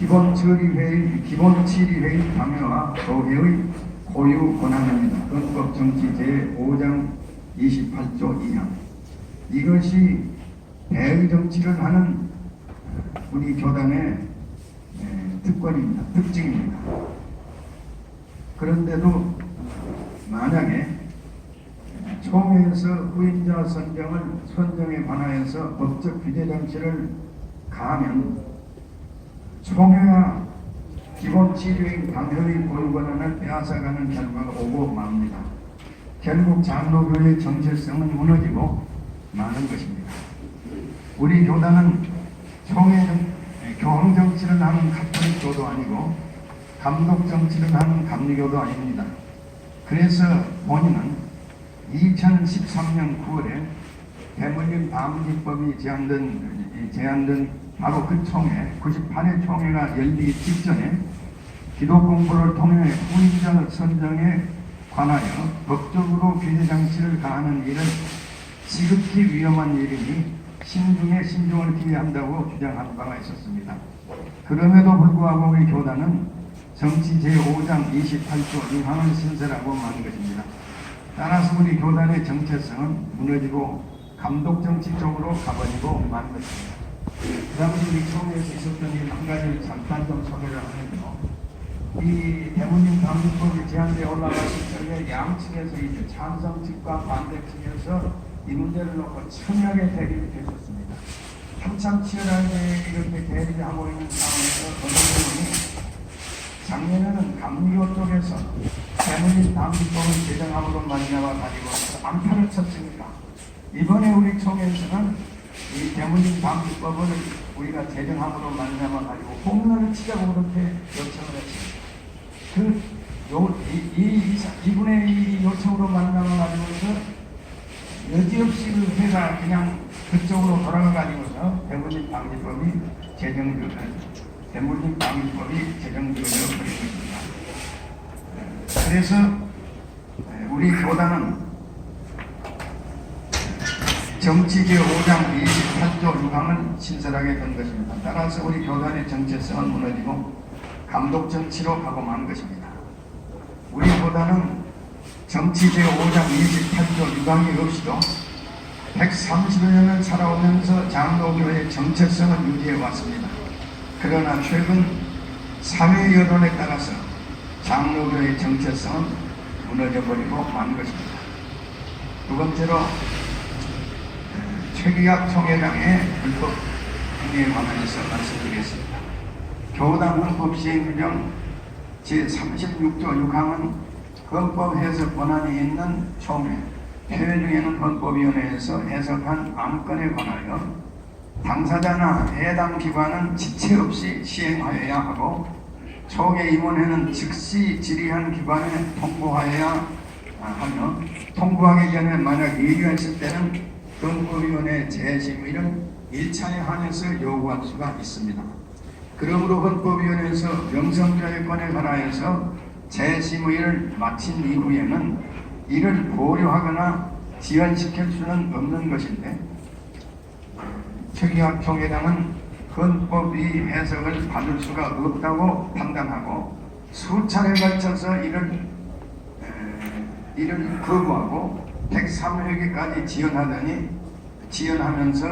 기본 처리회의, 기본 처리회의 방해와 조회의 고유 권한입니다. 헌법 정치 제5장 28조 2항. 이것이 대의 정치를 하는 우리 교단의 에, 특권입니다. 특징입니다. 그런데도 만약에 총회에서 후임자 선정을 선정에 관하여서 법적 규제 장치를 가하면 총회와 기본 치료인 방해의 권한을 빼앗아가는 결과가 오고 맙니다. 결국 장로교의 정체성은 무너지고 마는 것입니다. 우리 교단은 총회 정- 교황 정치를 하는 카톨릭 교도 아니고 감독 정치를 하는 감리교도 아닙니다. 그래서 본인은 2013년 9월에 대물림 방지법이 제안된, 제안된 바로 그 총회, 98회 총회가 열리기 직전에 기도 공부를 통해 후임자 선정에 관하여 법적으로 규제 장치를 가하는 일은 지극히 위험한 일이니 신중에 신중을 기해한다고 주장한 바가 있었습니다. 그럼에도 불구하고 우리 교단은 정치 제5장 28조 유항을 신설하고 만 것입니다. 따라서 우리 교단의 정체성은 무너지고 감독 정치 쪽으로 가버리고 만 것입니다. 그 당시 우리 총회에서 있었던 일 한 가지를 잠깐 좀 소개를 하면요. 이 대문님 방지법이 제안돼 올라갔을 적에 양측에서 이제 찬성 측과 반대 측에서 이 문제를 놓고 첨예하게 대립이 됐었습니다. 한참 치열하게 이렇게 대립을 하고 있는 상황에서 어느 분이 작년에는 감리교 쪽에서 대문님 방지법을 제정함으로 말미암아 가지고 안타를 쳤습니다. 이번에 우리 총회에서는 이 대문님 방지법을 우리가 제정함으로 말미암아 가지고 홈런을 치자고 그렇게 요청을 했습니다. 그, 요, 이, 이, 이, 이분의 이 요청으로 만나고 가지고서 여지없이 그 회가 그냥 그쪽으로 돌아가 가지고서 대물림 방지법이 제정되어 대물림 방지법이 제정되어 버리고 있습니다. 그래서 우리 교단은 정치제 5장 28조 6항을 신설하게 된 것입니다. 따라서 우리 교단의 정체성은 무너지고 감독 정치로 가고 만 것입니다. 우리 교단은 정치제 5장 28조 6항이 없이도 130여 년을 살아오면서 장로교의 정체성을 유지해 왔습니다. 그러나 최근 사회 여론에 따라서 장로교의 정체성은 무너져 버리고 만 것입니다. 두 번째로 최기학 총회장의 불법 행위에 관해서 말씀드리겠습니다. 교단 헌법 시행 규정 제36조 6항은 헌법 해석 권한이 있는 총회, 해외 중에는 헌법위원회에서 해석한 안건에 관하여 당사자나 해당 기관은 지체 없이 시행하여야 하고 총회 임원회는 즉시 질의한 기관에 통보하여야 하며 통보하기 전에 만약 예의가 있을 때는 헌법위원회 재심의를 일차에 한해서 요구할 수가 있습니다. 그러므로 헌법위원회에서 명성조례권에 관하여서 재심의를 마친 이후에는 이를 고려하거나 지연시킬 수는 없는 것인데 최기학 총회장은 헌법위 해석을 받을 수가 없다고 판단하고 수차례 걸쳐서 이를 에, 이를 거부하고 103회기까지 지연하더니 지연하면서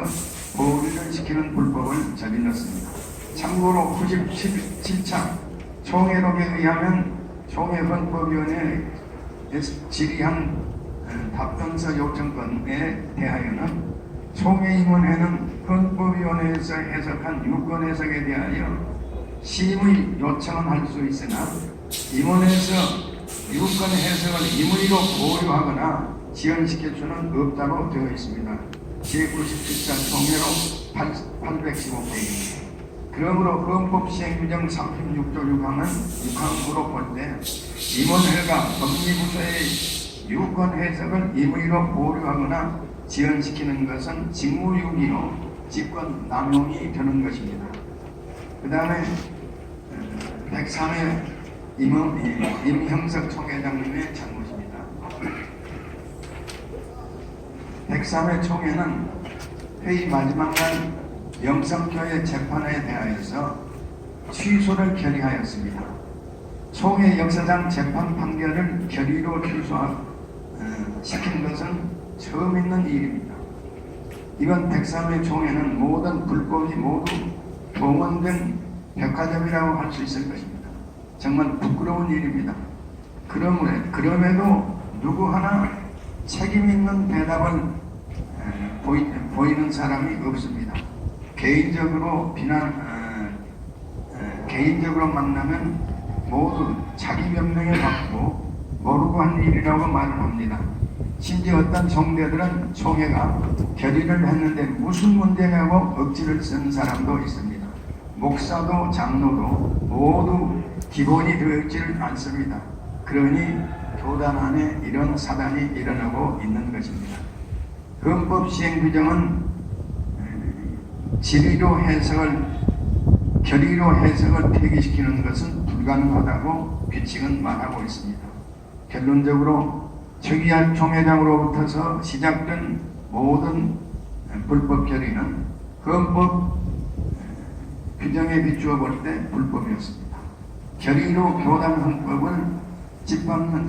보류를 시키는 불법을 저질렀습니다. 참고로 97차 총회록에 의하면 총회 헌법위원회에서 질의한 어, 답변서 요청권에 대하여는 총회임원회는 헌법위원회에서 해석한 유권 해석에 대하여 심의 요청은 할 수 있으나 임원회에서 유권 해석을 임의로 보류하거나 지연시킬 수는 없다고 되어 있습니다. 제97자 총회로 815페이지 그러므로 헌법 시행 규정 36조 6항은 6항으로 볼때 임원회가 법리부서의 유권 해석을 임의로 보류하거나 지연시키는 것은 직무유기로 직권 남용이 되는 것입니다. 그 다음에 103회 임원, 임형석 총회장님의 잘못입니다. 103회 총회는 회의 마지막 날 영성교회 재판에 대하여서 취소를 결의하였습니다. 총회 역사상 재판 판결을 결의로 취소시킨 것은 처음 있는 일입니다. 이번 103회 총회는 모든 불법이 모두 동원된 백화점이라고 할 수 있을 것입니다. 정말 부끄러운 일입니다. 그러므로, 그럼에도 누구 하나 책임 있는 대답을 에, 보이, 보이는 사람이 없습니다. 개인적으로 비난, 에, 에, 개인적으로 만나면 모두 자기 변명에 받고 모르고 한 일이라고 말을 합니다. 심지어 어떤 총대들은 총회가 결의를 했는데 무슨 문제냐고 억지를 쓴 사람도 있습니다. 목사도 장로도 모두 기본이 되어 있지를 않습니다. 그러니 교단 안에 이런 사단이 일어나고 있는 것입니다. 헌법 시행 규정은 지리로 해석을 결의로 해석을 폐기시키는 것은 불가능하다고 규칙은 말하고 있습니다. 결론적으로 최기한 총회장으로부터서 시작된 모든 불법 결의는 헌법 규정에 비추어 볼 때 불법이었습니다. 결의로 교단 헌법을 짓밟,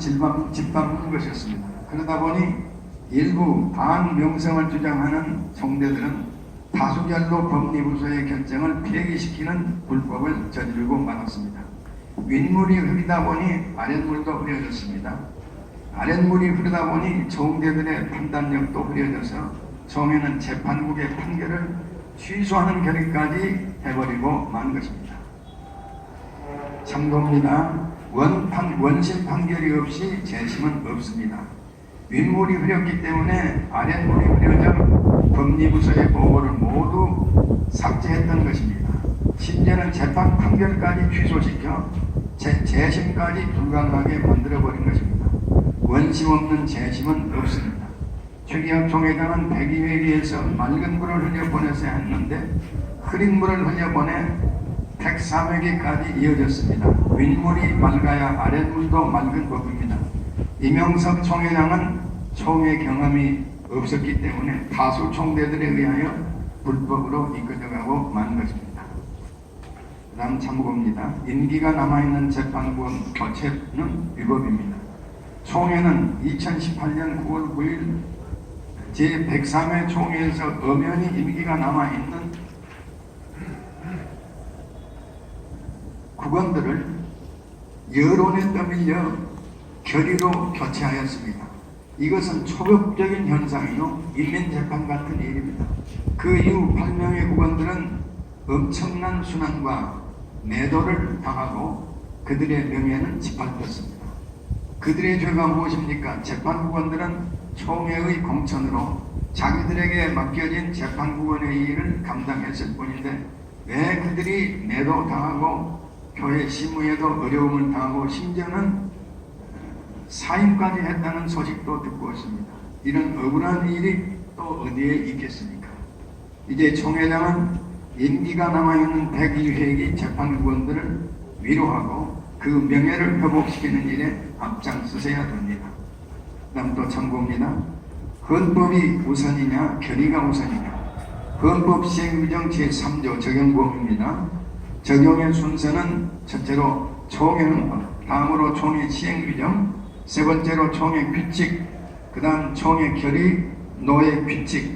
짓밟는 것이었습니다. 그러다 보니 일부 반명성을 주장하는 총대들은 다수결로 법리부서의 결정을 폐기시키는 불법을 저지르고 말았습니다. 윗물이 흐르다 보니 아랫물도 흐려졌습니다. 아랫물이 흐르다 보니 총대들의 판단력도 흐려져서 총회는 재판국의 판결을 취소하는 결의까지 해버리고 만 것입니다. 참고입니다. 원판, 원심 판결이 없이 재심은 없습니다. 윗물이 흐렸기 때문에 아랫물이 흐려져 법리부서의 보고를 모두 삭제했던 것입니다. 심지어는 재판 판결까지 취소시켜 재, 재심까지 불가능하게 만들어버린 것입니다. 원심 없는 재심은 없습니다. 최기학 총회장은 백의회기에서 맑은 물을 흘려보내서 했는데 흐린 물을 흘려보내 103회기까지 이어졌습니다. 윗물이 맑아야 아랫물도 맑은 법입니다. 이명석 총회장은 총회 경험이 없었기 때문에 다수 총대들에 의하여 불법으로 이끌어가고 만 것입니다. 그 다음 참고입니다. 임기가 남아있는 재판부원 교체는 위법입니다. 총회는 2018년 9월 9일 제103회 총회에서 엄연히 임기가 남아있는 국원들을 여론에 떠밀려 결의로 교체하였습니다. 이것은 초급적인 현상이요 인민재판 같은 일입니다. 그 이후 8명의 국원들은 엄청난 순환과 매도를 당하고 그들의 명예는 짓밟혔습니다. 그들의 죄가 무엇입니까? 재판국원들은 총회의 공천으로 자기들에게 맡겨진 재판국원의 일을 감당했을 뿐인데 왜 그들이 매도당하고 교회 심의에도 어려움을 당하고 심지어는 사임까지 했다는 소식도 듣고 있습니다. 이런 억울한 일이 또 어디에 있겠습니까? 이제 총회장은 임기가 남아있는 102회기 재판국원들을 위로하고 그 명예를 회복시키는 일에 앞장서셔야 됩니다. 또 참고입니다. 헌법이 우선이냐 결의가 우선이냐 헌법 시행규정 제3조 적용범입니다. 적용의 순서는 첫째로 총회헌법, 다음으로 총회 시행규정, 세 번째로 총회 규칙, 그 다음 총회 결의, 노예 규칙,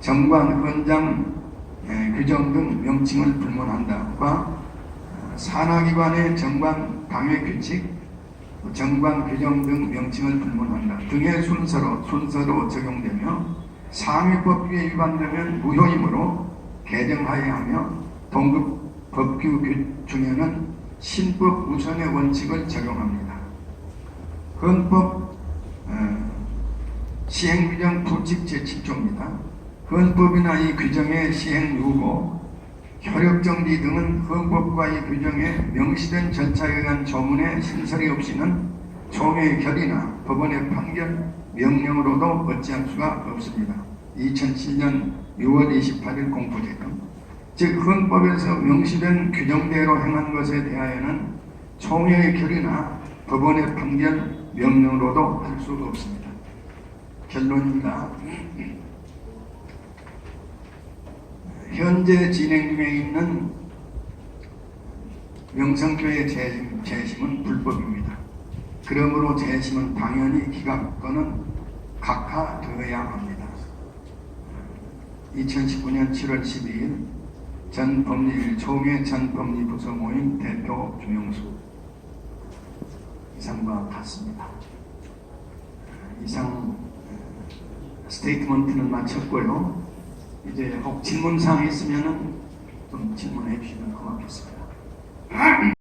정관, 헌장, 에, 규정 등 명칭을 불문한다과 산하기관의 정관, 방해 규칙, 정관, 규정 등 명칭을 불문한다 등의 순서로 순서로 적용되며 상위법규에 위반되면 무효이므로 개정하여야 하며 동급 법규 중에는 신법 우선의 원칙을 적용합니다. 헌법 어, 시행규정 불칙 제7조입니다. 헌법이나 이 규정의 시행 유고, 효력정지 등은 헌법과 이 규정에 명시된 절차에 의한 조문의 신설이 없이는 총회의 결의나 법원의 판결, 명령으로도 어찌할 수가 없습니다. 2007년 6월 28일 공포제금 즉 헌법에서 명시된 규정대로 행한 것에 대하여는 총회의 결의나 법원의 판결, 명령으로도 할 수가 없습니다. 결론입니다. 현재 진행 중에 있는 명성교회 재심, 재심은 불법입니다. 그러므로 재심은 당연히 기각권은 각하되어야 합니다. 2019년 7월 12일 전 법률 총회 전 법리 부서 모임 대표 주명수 이상과 같습니다. 이상 어, 스테이트먼트는 마쳤고요. 이제 혹 질문사항 있으면은 좀 질문해 주시면 고맙겠습니다.